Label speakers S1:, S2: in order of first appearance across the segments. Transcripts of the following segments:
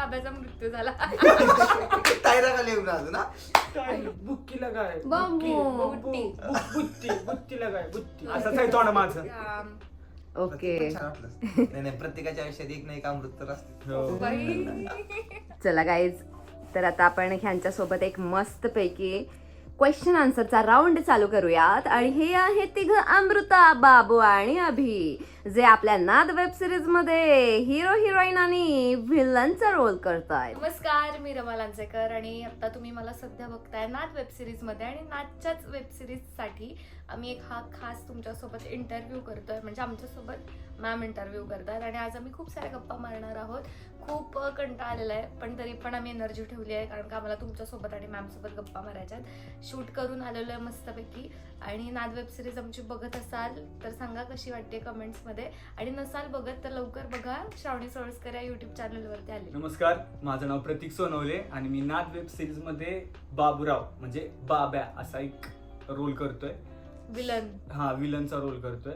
S1: मृत्यू झाला
S2: टायरा खाली येऊन राहतो ना.
S3: बुक्की,
S1: बुट्टी.
S3: बु- बु- बुट्टी बुट्टीला काय बुट्टी असंच आहे तोंड माझं.
S4: ओके
S2: पण छान वाटलं. नाही नाही प्रत्येकाच्या आयुष्यात एक ना एक अमृत तर असतं
S3: हो.
S1: बाई.
S4: चला गाईज तर आता आपण ह्यांच्या सोबत एक मस्त पैकी क्वेश्चन आन्सरचा राऊंड चालू करूयात आणि हे आहे तिघ अमृता बाबू आणि अभि जे आपल्या नाद वेब सिरीजमध्ये हिरो हिरोईन आणि व्हिलनचा रोल करतायत.
S1: नमस्कार मी रमा लांजेकर आणि आता तुम्ही मला सध्या बघताय नाद वेब सिरीजमध्ये आणि नादच्याच वेब सिरीजसाठी आम्ही एक हा खास तुमच्यासोबत इंटरव्ह्यू करतोय. म्हणजे आमच्यासोबत मॅम इंटरव्ह्यू करतात आणि आज आम्ही खूप साऱ्या गप्पा मारणार आहोत. खूप अ, कंटाळा आलेला आहे पण तरी पण आम्ही एनर्जी ठेवली आहे कारण का आम्हाला तुमच्यासोबत आणि मॅमसोबत गप्पा मारायच्या आहेत. शूट करून आलेलो आहे मस्तपैकी. आणि नाद वेब सिरीज आमची बघत असाल तर सांगा कशी वाटते कमेंट्समध्ये आणि नसाल बघत तर लवकर बघा श्रावणी सोळसकर या युट्यूब चॅनलवरती आले.
S3: नमस्कार माझं नाव प्रतीक सोनवले आणि मी नाद वेब सिरीजमध्ये बाबूराव म्हणजे बाब्या असा एक रोल करतोय.
S1: विलन
S3: हा विलनचा रोल करतोय.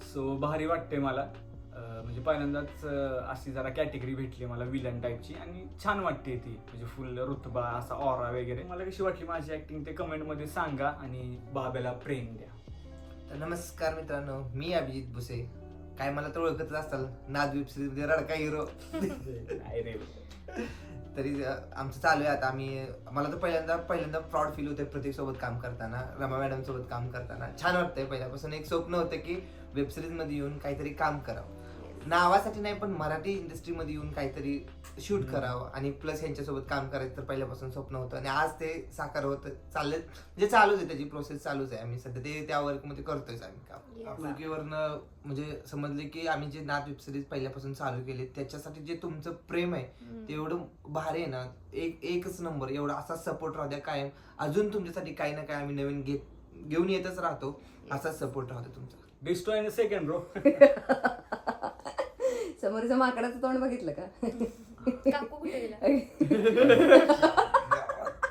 S3: सो भारी वाटते मला. अं, म्हणजे पहिल्यांदाच अं, अशी जरा कॅटेगरी भेटली मला विलन टाईपची आणि छान वाटते ती. म्हणजे फुल रुतबा असा ऑरा वगैरे. मला कशी वाटली माझी ऍक्टिंग ते कमेंटमध्ये सांगा आणि बाब्याला प्रेम द्या.
S2: तर नमस्कार मित्रांनो मी अभिजित भुसे. काय मला तर ओळखतच असाल नाद वेब सिरीज रडका हिरो
S3: रे.
S2: तरी आमचं चालू आहे आता. आम्ही मला तर पहिल्यांदा पहिल्यांदा प्राऊड फील होते प्रत्येक सोबत काम करताना रमा मॅडम सोबत काम करताना. छान वाटतंय पहिल्यापासून. एक स्वप्न होतं की वेब सिरीजमध्ये येऊन काहीतरी काम करावं. नावासाठी नाही पण मराठी इंडस्ट्रीमध्ये येऊन काहीतरी शूट. करावं आणि प्लस यांच्यासोबत काम करायचं तर पहिल्यापासून स्वप्न होतं. आणि आज ते साकार होत चालले म्हणजे चालूच आहे त्याची प्रोसेस चालूच आहे. आम्ही सध्या ते त्या वर्कमध्ये करतोय आम्ही काम. आपुलकीवरनं म्हणजे समजले की आम्ही जे नाथ वेब सिरीज पहिल्यापासून चालू केले त्याच्यासाठी जे तुमचं प्रेम आहे ते एवढं भारी आहे ना. एक एकच नंबर एवढा असा सपोर्ट राहू द्या कायम. अजून तुमच्यासाठी काही ना काही आम्ही नवीन घेत घेऊन येतच राहतो. असाच सपोर्ट राहतो तुमचा.
S3: डिस्ट्रॉय इन सेकंड ब्रो
S4: समोरच्या माकडाचं तोंड बघितलं का?
S1: काकू कुठे गेला?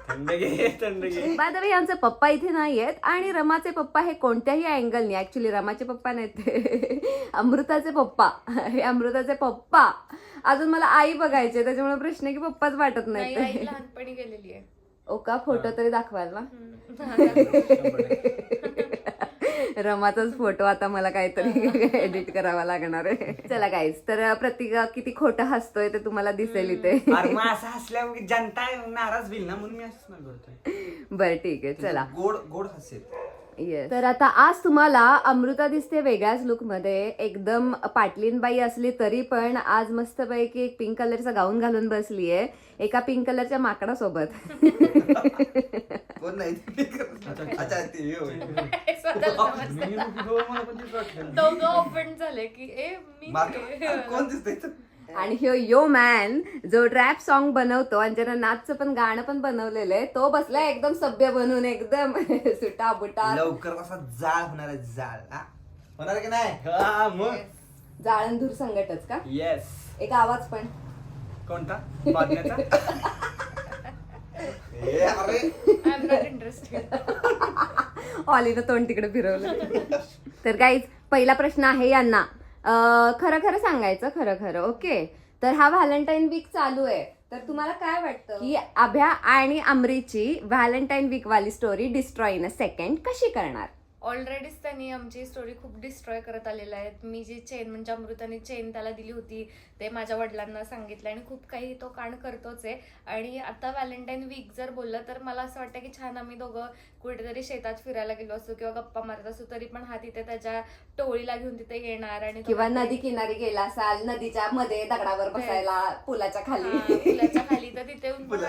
S3: थंड घे थंड घे.
S4: बाय द वे यांचे पप्पा इथे नाही आहेत आणि रमाचे पप्पा हे कोणत्याही अँगलने ऍक्च्युली रमाचे पप्पा नाहीत ते. अमृताचे पप्पा. हे अमृताचे पप्पा. अजून मला आई बघायचे त्याच्यामुळे प्रश्न आहे की पप्पाच वाटत
S1: नाही आई
S4: नाही
S1: लहानपणी गेलेली आहे.
S4: ओका फोटो तरी दाखवाल ना रमाचाच फोटो आता मला काहीतरी एडिट करावा लागणार आहे. चला गाईज तर प्रत्येक किती खोटं हसतोय ते तुम्हाला दिसेल इथे.
S3: अरे मग असं हसल्यावर जनता नाराज होईल ना म्हणून मी करतोय.
S4: बरं ठीक आहे चला.
S2: गोड गोड हसेल.
S4: येस तर आता आज तुम्हाला अमृता दिसते वेगळ्याच लुकमध्ये एकदम पाटलीन बाई असली तरी पण आज मस्तपैकी एक पिंक कलरचा गाऊन घालून बसली आहे एका पिंक कलरच्या माकडासोबत
S2: कोण नाही अच्छा ते हे होय.
S3: मी दोन मला पण तेच वाटलं.
S1: दोघं ऑफेंड झाले की ए मी
S2: कोण दिसतंय इथं?
S4: आणि ह्यो यो मॅन जो रॅप सॉन्ग बनवतो आणि ज्यानं नाचचं पण गाणं पण बनवलेलं आहे तो बसलाय एकदम सभ्य बनून एकदम सुटा बुटा
S2: लवकर असा जाळ होणार आहे जाळ. हा? होणार की नाही?
S3: हा मग.
S4: जाळंधूर संगटच का?
S3: येस
S4: एक आवाज पण.
S3: कोणता? बातम्याचा
S2: ए, अरे.
S1: आय एम नॉट इंटरेस्टेड
S4: ऑलीनं तोंड तिकडे फिरवलं. तर काहीच पहिला प्रश्न आहे यांना. खरं खरं सांगायचं खरं खरं ओके? तर हा व्हॅलेंटाईन वीक चालू आहे. तर तुम्हाला काय वाटतं? की अभ्या आणि अमरीची व्हॅलेंटाईन वीक वाली story destroy in a second कशी करणार?
S1: ऑलरेडीच त्यांनी आमची स्टोरी खूप डिस्ट्रॉय करत आलेला आहे. मी जी चेन म्हणजे अमृताने चेन त्याला दिली होती ते माझ्या वडिलांना सांगितलं आणि खूप काही तो कांड करतोच आहे. आणि आता व्हॅलेंटाईन वीक जर बोललं तर मला असं वाटतं की छान आम्ही दोघं कुठेतरी शेतात फिरायला गेलो असतो किंवा गप्पा मारत असतो तरी पण हा तिथे त्याच्या टोळीला घेऊन तिथे येणार आणि तो
S4: किंवा नदी किनारी गेला असाल नदीच्या मध्ये दगडावर बसायला पुलाच्या खाली.
S1: पुलाच्या खाली. तर तिथे येऊन पण.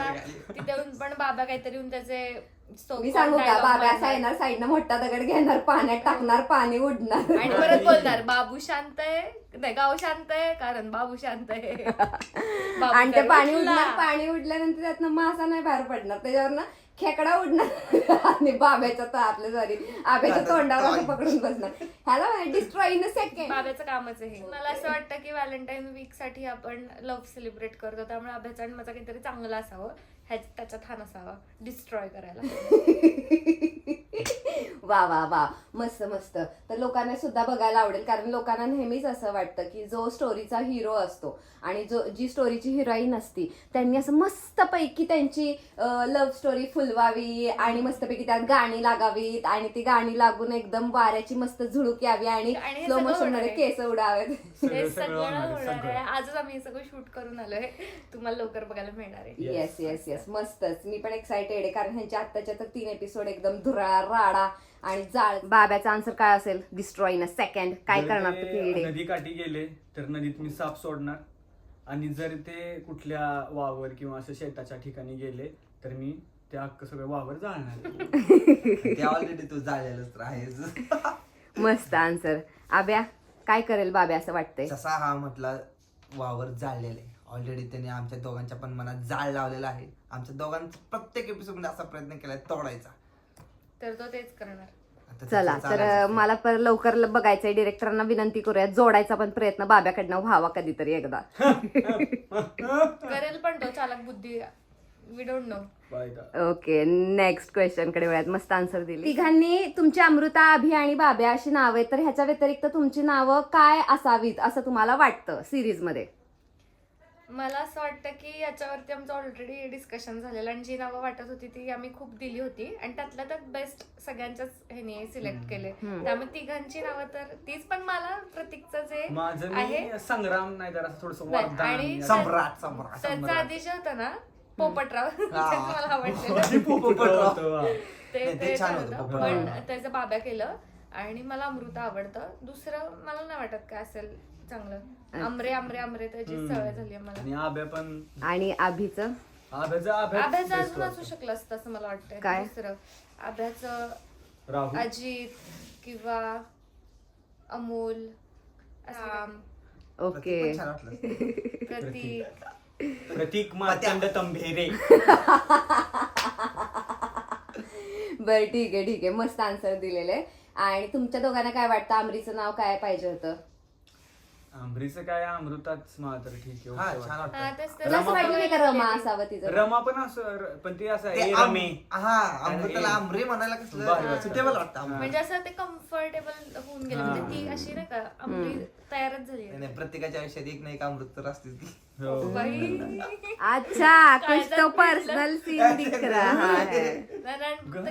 S1: तिथे येऊन पण बाबा काहीतरी येऊन त्याचे so
S4: मी सांगू का?
S1: dialogue
S4: बाबा असा
S1: मारणार.
S4: येणार साईडनं मोठा दगड घेणार पाण्यात टाकणार पाणी उडणार
S1: आणि परत बोलणार बाबू शांत आहे. नाही गाव शांत आहे कारण बाबू शांत आहे. बाबू
S4: आणि ते
S1: तर
S4: पाणी
S1: उठला.
S4: उडणार पाणी उडल्यानंतर त्यातनं मासा नाही बाहेर पडणार. त्याच्यावरनं खेकडा उडणार. आणि बाब्याच्या तो आपल्या सॉरी आब्याच्या तोंडावर असं पकडून बसणार. ह्याला डिस्ट्रॉय इन सेकंड
S1: बाब्याचं कामच आहे हे. मला असं वाटतं की व्हॅलेंटाईन वीकसाठी आपण लव्ह सेलिब्रेट करतो. त्यामुळे अभ्यास आणि माझा काहीतरी चांगलं असावं. ह्याच त्याचा थान असावा डिस्ट्रॉय करायला.
S4: वा वा वा. मस्त मस्त. तर लोकांना सुद्धा बघायला आवडेल कारण लोकांना नेहमीच असं वाटतं की जो स्टोरीचा हिरो असतो आणि जो जी स्टोरीची हिरोईन असती त्यांनी असं मस्तपैकी त्यांची लव्ह स्टोरी फुलवावी आणि मस्तपैकी त्यात गाणी लागावीत आणि ती गाणी लागून एकदम वाऱ्याची मस्त झुळूक यावी आणि स्लो
S1: मोशनमध्ये.
S4: केस उडावेत.
S1: आजच आम्ही हे सगळं शूट करून आलोय. तुम्हाला लवकर बघायला मिळणार आहे.
S4: येस येस येस मस्तच. मी पण एक्साइटेड आहे कारण ह्यांच्या आत्ताच्या तर तीन एपिसोड एकदम धुरा राडा आणि जाळ. बाब्याचा आन्सर काय असेल? डिस्ट्रॉय इन अ सेकंड काय
S3: जर
S4: करणार
S3: ते
S4: ते किडे
S3: नदी काठी गेले तर नदीत मी साप सोडणार. आणि जर ते कुठल्या वावर किंवा असं शेताच्या ठिकाणी गेले तर मी ते अख्ख सगळं वावर जाळणार.
S2: ते ऑलरेडी तू जाळलेलंच तर आहेस
S4: मस्त आन्सर आब्या काय करेल बाब्या असं वाटतंय?
S2: जसा हा म्हटला वावर जाळलेला. आहे ऑलरेडी त्याने आमच्या दोघांच्या पण मनात जाळ लावलेला आहे. आमच्या दोघांचा प्रत्येक एपिसोडमध्ये असा प्रयत्न केलाय तोडायचा.
S1: तर तो तेच करणार.
S2: आता
S4: चला
S2: त्याचं
S4: तर
S2: चालायचं.
S4: मला पर लवकर ल- बघायचंय. डिरेक्टरांना विनंती करूया जोडायचा पण प्रयत्न. बाब्याकडनं व्हावा कधीतरी एकदा.
S1: करेल पण तो चालक बुद्धी. वी डोंट नो
S3: बाय दा.
S4: ओके नेक्स्ट क्वेश्चनकडे वेळात मस्त आन्सर दिली. तिघांनी तुमची अमृता अभि आणि बाब्या अशी नावं आहेत. तर ह्याच्या व्यतिरिक्त तुमची नावं काय असावीत असं तुम्हाला वाटतं? सिरीजमध्ये.
S1: मला असं वाटतं की याच्यावरती आमचं ऑलरेडी डिस्कशन झालेलं आणि जी नावं वाटत होती ती आम्ही खूप दिली होती. आणि त्यातल्या त्यात बेस्ट सगळ्यांच्याच ह्याने सिलेक्ट केले. त्यामुळे तिघांची नावं तर तीच पण मला प्रतीकचं जे
S3: माझं
S1: आहे
S3: मी संग्राम नाही तर थोडस
S1: आणि
S2: सम्राट सम्राट
S1: त्याचं आधी जे होतं ना पोपटराव. मला
S2: आणि पोपटराव.
S1: ते
S2: छान होतं.
S1: पण त्याचं बाब्या केलं. आणि मला अमृता आवडतं. दुसरं मला नाही वाटत काय असेल. चांगलं. आमरे आमरे आमरे त्याची. सवय झाली मला.
S3: आणि आब्या पण
S4: आणि
S1: आभ्याचं अजून असू
S3: वाटतं.
S1: शकलं असतं असं मला वाटतंय.
S4: काय?
S1: दुसरं. आभ्याचं
S3: राहुल.
S1: अजित किंवा अमोल राम
S4: ओके.
S2: प्रतीक पण छान वाटलं.
S1: प्रतीक.
S3: प्रतीक मार्तंड तंभेरे
S4: बर ठीक आहे ठीक आहे. मस्त आन्सर दिलेले. आणि तुमच्या दोघांना काय वाटतं? आमरीचं नाव काय पाहिजे होतं?
S3: आंबरीचं काय अमृताच मला तर ठीक आहे
S2: हा
S3: okay
S2: छान
S3: वाटतं.
S1: हा,
S2: वाटतं
S1: तेच तर.
S4: तुला असं
S3: रमा
S4: वाटलं नाही का रमा असावं तिचं.
S3: रमा पण असं र- पण ते असं
S2: ते
S3: आहे
S2: आम-
S3: रमे.
S2: हा अमृताला आमरे म्हणायला कसलं
S3: वाटतं.
S2: सुटेबल वाटतं आमरे.
S1: म्हणजे असं ते कम्फर्टेबल होऊन गेलं. म्हणजे ती अशी नाही का अमरी तयारच झाली
S2: नाही, नाही, प्रत्येकाच्या आयुष्यात एक ना एक अमृत तर असते ती
S3: हो.
S1: बाई.
S4: अच्छा कुछ
S1: तर
S4: तो
S1: भिडलं.
S4: पर्सनल सीन दिख रहा है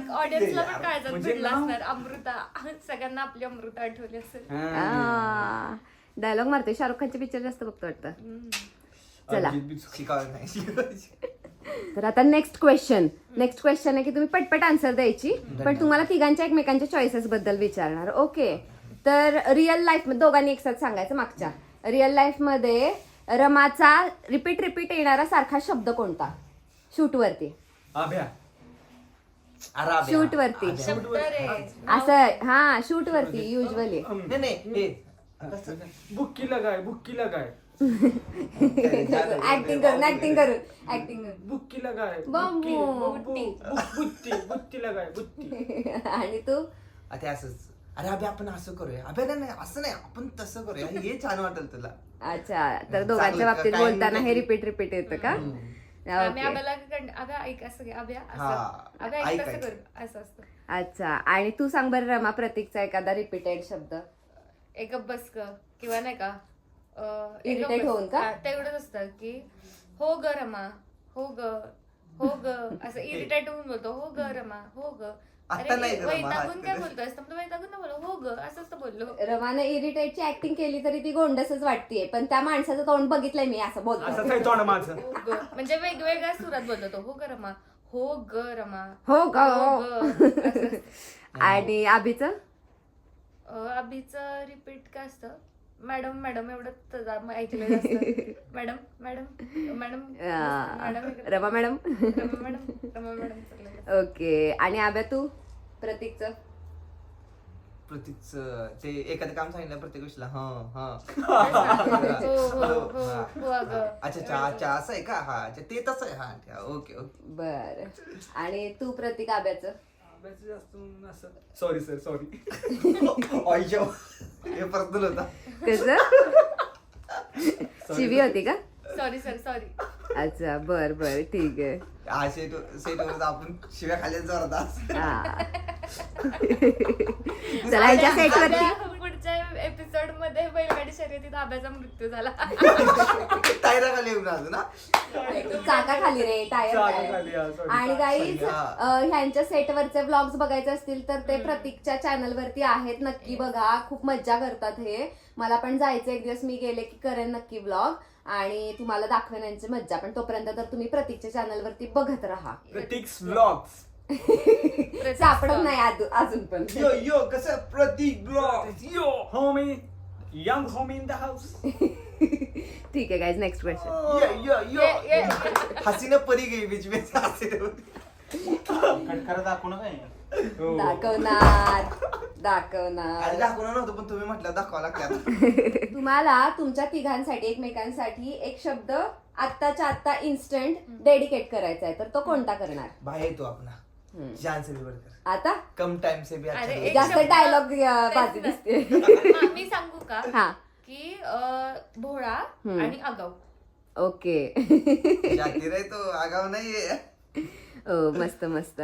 S1: ऑडियन्सला पण काळजात
S3: म्हणजे
S1: भिडला असणार. अमृता सगळ्यांना आपली अमृता आठवली असेल.
S3: हा.
S4: डायलॉग मारते शाहरुख खानचे पिक्चर जास्त बघतो वाटतं. चला.
S3: अजित बी-
S2: शिकावं नाही? शिकायचं.
S4: तर आता नेक्स्ट क्वेश्चन नेक्स्ट क्वेश्चन आहे की तुम्ही पटपट आन्सर द्यायची पण तुम्हाला तिघांच्या एकमेकांच्या चॉईसेस बद्दल विचारणार. ओके तर रिअल लाईफ दोघांनी एक साथ सांगायचं मागच्या. रिअल लाईफमध्ये रमाचा रिपीट रिपीट येणारा सारखा शब्द कोणता? शूट वरती.
S3: आभ्या.
S2: अरे अबे,
S4: Shoot वरती.
S2: अबे.
S1: शब्द रे.
S4: असं हा शूट वरती युजली
S2: नाही नाही हे.
S3: बुक्की लगाय बुक्की लगाय
S4: ऍक्टिंग करून ऍक्टिंग करून ऍक्टिंग करून.
S3: बुक्की लगाय
S4: बाबू.
S3: बुक्की, बुक्की, बुक- बुत्ती बुत्ती लगाय बुत्ती
S4: आणि तू?
S2: आ, ते असंच. अरे अबे आपण असं करूया. अबे नाही नाही, असं नाही. आपण तसं करूया. हे छान वाटेल तुला.
S4: अच्छा तर
S2: चालेल
S4: दोघांच्या? बाबतीत बोलताना हे
S2: नाही.
S4: रिपीट रिपीट येतं का?
S1: आम्ही
S4: ओके
S1: अभ्याला कंड- अभ्या ऐक असं घे, अभ्या असं. अभ्या ऐक तसं
S2: ऐकायचं.
S1: कर. असं असतं.
S4: अच्छा आणि तू सांग बरं रमा प्रतीकचा एखादा रिपीटेड शब्द.
S1: एक बस ग किंवा नाही का अं, एक
S4: Irritate
S1: बस.
S4: होऊन का?
S1: हा, तेवढंच असतं की हो ग रमा हो ग हो ग असं इरिटेट होऊन बोलतो हो ग रमा हो ग.
S2: आता नाही ग रमा,
S1: वैतागून काय बोलतोय तर वैतागून ना बोलो हो ग असंच तर बोललो.
S4: रमाने इरिटेटची ऍक्टिंग केली तरी ती गोंडसच वाटतेय पण त्या माणसाचं तोंड बघितलंय मी असं बोलतो.
S3: असंच आहे तोंड माझं.
S1: हो ग. म्हणजे वेगवेगळ्या सुरात बोलतो तो हो ग रमा हो ग रमा
S4: हो ग.
S1: असं.
S4: आणि आभीच?
S1: अं, अभिचं रिपीट काय असतं? मॅडम मॅडम एवढं ऐकलं जास्त madam madam madam madam
S4: Rama madam.
S1: Rama madam Rama.
S4: Okay. आणि आब्या तू? प्रतीकचं?
S2: प्रतीकच ते एखादं काम सांगितलं प्रत्येक गोष्टीला हा हा.
S1: हो हो हो
S2: अच्छा अच्छा अच्छा असं आहे का? हा अच्छा ते तसं आहे. हा ओके ओके.
S4: बर. आणि तू प्रतीक आब्याचं
S3: आब्याचं जास्त म्हणून असं. सॉरी सर सॉरी
S2: आयुष्य हे परत दिलं होता.
S4: कस? शिवी होती का?
S1: सॉरी सर सॉरी
S4: अच्छा बर बर ठीक आहे.
S2: हा सेट सेटवर आपण शिव्या खाली जोरदार
S4: हा. चला यांच्या
S1: आब्या- पुढच्या एपिसोडमध्ये बैलगाडी शर्यतीत आब्याचा मृत्यू झाला.
S2: टायरा खाली येऊन ना?
S4: चाका खाली रे टायर
S3: हा, sorry.
S4: आणि गाईज
S2: हा.
S4: ह्यांच्या सेटवरचे ब्लॉग्स बघायचे असतील तर ते प्रतीकच्या चॅनल वरती आहेत. नक्की बघा खूप मज्जा करतात हे. मला पण जायचं एक दिवस मी गेले की करेन नक्की ब्लॉग आणि तुम्हाला दाखवेन यांची मज्जा. पण तोपर्यंत तर तुम्ही प्रतीकच्या चॅनल वरती बघत राहा.
S3: प्रतीक्स व्लॉग्स
S4: सापडत नाही अजून अजून पण.
S2: यो यो कसं? Prateek blog
S3: yo. Homie young homie in the house
S4: ठीक आहे guys next question
S2: yo yo yo
S1: ये, ये.
S2: हसीने परी गई बीच में से हसीने परी.
S5: खडखर दाखवू नका हे.
S4: दाखवणार
S2: अरे
S4: दाखवणार
S2: दाखवणार नव्हतं पण तुम्ही म्हटलं दाखवा लागतात
S4: तुम्हाला तुमच्या तिघांसाठी एकमेकांसाठी एक शब्द आत्ताच्या आत्ता इन्स्टंट डेडिकेट करायचा आहे तर तो कोणता करणार?
S2: बाहेर येतो आपण. जान से भी बढ़कर.
S4: आता?
S2: कम टाइम से भी
S1: अरे,
S2: अच्छा
S1: एक
S4: जास्त
S1: शब्द-
S4: डायलॉग बाजी
S1: तेच
S4: दिसते.
S1: हा, मी सांगू का?
S4: हा.
S1: की अं, भोळा
S4: हम्म.
S1: आणि आगाऊ.
S4: ओके.
S2: जाती रे तो आगाव नाहीये.
S4: ओ मस्त मस्त.